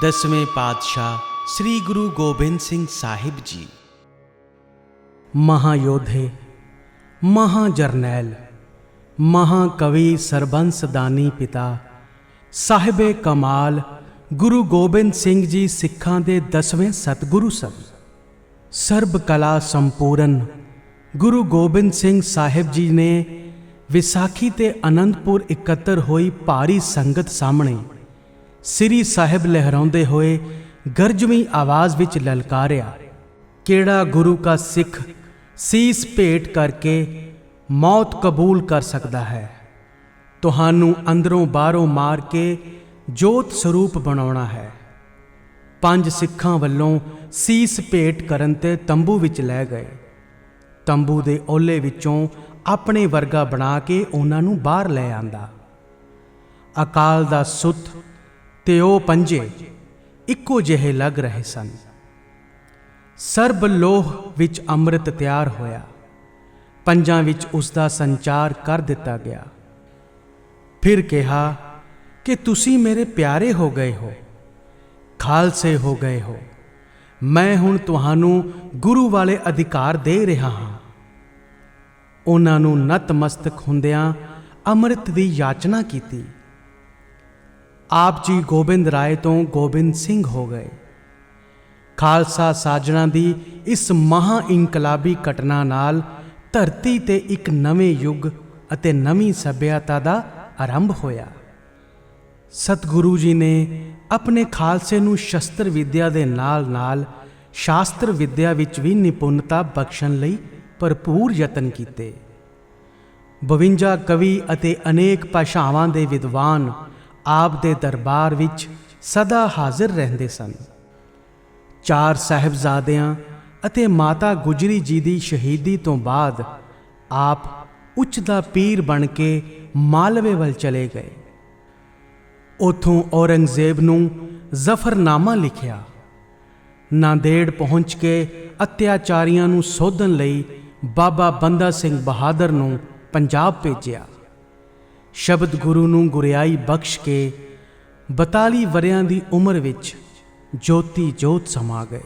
ਦਸਵੇਂ ਪਾਤਸ਼ਾਹ ਸ੍ਰੀ ਗੁਰੂ ਗੋਬਿੰਦ ਸਿੰਘ ਸਾਹਿਬ ਜੀ। ਮਹਾਯੋਧੇ, ਮਹਾਜਰਨੈਲ, ਮਹਾਕਵੀ ਸਰਬੰਸ ਦਾਨੀ ਪਿਤਾ, ਸਾਹਿਬੇ ਕਮਾਲ, ਗੁਰੂ ਗੋਬਿੰਦ ਸਿੰਘ ਜੀ ਸਿੱਖਾਂ ਦੇ ਦਸਵੇਂ ਸਤਿਗੁਰੂ ਸਨ। ਸਰਬ ਕਲਾ ਸੰਪੂਰਨ ਗੁਰੂ ਗੋਬਿੰਦ ਸਿੰਘ ਸਾਹਿਬ ਜੀ ਨੇ ਵਿਸਾਖੀ ਤੇ ਅਨੰਦਪੁਰ ਇਕੱਤਰ ਹੋਈ ਭਾਰੀ ਸੰਗਤ ਸਾਹਮਣੇ ਸ੍ਰੀ ਸਾਹਿਬ ਲਹਿਰਾਉਂਦੇ ਹੋਏ ਗਰਜਵੀਂ ਆਵਾਜ਼ ਵਿੱਚ ਲਲਕਾਰਿਆ, ਕਿਹੜਾ ਗੁਰੂ ਕਾ ਸਿੱਖ ਸੀਸ ਭੇਟ ਕਰਕੇ ਮੌਤ ਕਬੂਲ ਕਰ ਸਕਦਾ ਹੈ? ਤੁਹਾਨੂੰ ਅੰਦਰੋਂ ਬਾਹਰੋਂ ਮਾਰ ਕੇ ਜੋਤ ਸਰੂਪ ਬਣਾਉਣਾ ਹੈ। ਪੰਜ ਸਿੱਖਾਂ ਵੱਲੋਂ ਸੀਸ ਭੇਟ ਕਰਨ ਤੇ ਤੰਬੂ ਵਿੱਚ ਲੈ ਗਏ। ਤੰਬੂ ਦੇ ਓਲੇ ਵਿੱਚੋਂ ਆਪਣੇ ਵਰਗਾ ਬਣਾ ਕੇ ਉਹਨਾਂ ਨੂੰ ਬਾਹਰ ਲੈ ਆਂਦਾ। ਅਕਾਲ ਦਾ ਸੁੱਤ ਤੇ ਉਹ ਪੰਜੇ ਇੱਕੋ ਜਿਹੇ ਲੱਗ ਰਹੇ ਸਨ। ਸਰਬ ਲੋਹ ਵਿੱਚ ਅੰਮ੍ਰਿਤ ਤਿਆਰ ਹੋਇਆ। ਪੰਜਾਂ ਵਿੱਚ ਉਸ ਦਾ ਸੰਚਾਰ ਕਰ ਦਿੱਤਾ ਗਿਆ। ਫਿਰ ਕਿਹਾ, ਕਿ ਤੁਸੀਂ ਮੇਰੇ ਪਿਆਰੇ ਹੋ ਗਏ ਹੋ, ਖਾਲਸੇ ਹੋ ਗਏ ਹੋ। ਮੈਂ ਹੁਣ ਤੁਹਾਨੂੰ ਗੁਰੂ ਵਾਲੇ ਅਧਿਕਾਰ ਦੇ ਰਿਹਾ ਹਾਂ। ਉਹਨਾਂ ਨੂੰ ਨਤਮਸਤਕ ਹੁੰਦਿਆਂ ਅੰਮ੍ਰਿਤ ਦੀ ਯਾਚਨਾ ਕੀਤੀ। ਆਪ ਜੀ ਗੋਬਿੰਦ ਰਾਏ ਤੋਂ ਗੋਬਿੰਦ ਸਿੰਘ ਹੋ ਗਏ। ਖਾਲਸਾ ਸਾਜਣਾ ਦੀ ਇਸ ਮਹਾ ਇਨਕਲਾਬੀ ਘਟਨਾ ਨਾਲ ਧਰਤੀ ਤੇ ਇੱਕ ਨਵੇਂ ਯੁੱਗ ਅਤੇ ਨਵੀਂ ਸਭਿਅਤਾ ਦਾ ਆਰੰਭ ਹੋਇਆ। ਸਤਿਗੁਰੂ ਜੀ ਨੇ ਆਪਣੇ ਖਾਲਸੇ ਨੂੰ ਸ਼ਸਤਰ ਵਿਦਿਆ ਦੇ ਨਾਲ-ਨਾਲ ਸ਼ਾਸਤਰ ਵਿਦਿਆ ਵਿੱਚ ਵੀ ਨਿਪੁੰਨਤਾ ਬਖਸ਼ਣ ਲਈ ਭਰਪੂਰ ਯਤਨ ਕੀਤੇ। 52 ਕਵੀ ਅਤੇ ਅਨੇਕ ਭਾਸ਼ਾਵਾਂ ਦੇ ਵਿਦਵਾਨ ਆਪ ਦੇ ਦਰਬਾਰ ਵਿੱਚ ਸਦਾ ਹਾਜ਼ਰ ਰਹਿੰਦੇ ਸਨ। ਚਾਰ ਸਹਿਬਜ਼ਾਦਿਆਂ ਅਤੇ ਮਾਤਾ ਗੁਜਰੀ ਜੀ ਦੀ ਸ਼ਹੀਦੀ ਤੋਂ ਬਾਅਦ ਆਪ ਉੱਚ ਦਾ ਪੀਰ ਬਣ ਕੇ ਮਾਲਵੇ ਵੱਲ ਚਲੇ ਗਏ। ਉਥੋਂ ਔਰੰਗਜ਼ੇਬ ਨੂੰ ਜ਼ਫਰਨਾਮਾ ਲਿਖਿਆ। ਨਾਂਦੇੜ ਪਹੁੰਚ ਕੇ ਅਤਿਆਚਾਰੀਆਂ ਨੂੰ ਸੋਧਣ ਲਈ ਬਾਬਾ ਬੰਦਾ ਸਿੰਘ ਬਹਾਦਰ ਨੂੰ ਪੰਜਾਬ ਭੇਜਿਆ। ਸ਼ਬਦ ਗੁਰੂ ਨੂੰ ਗੁਰਿਆਈ ਬਖਸ਼ ਕੇ 42 ਵਰਿਆਂ ਦੀ ਉਮਰ ਵਿੱਚ ਜੋਤੀ ਜੋਤ ਸਮਾ ਗਏ।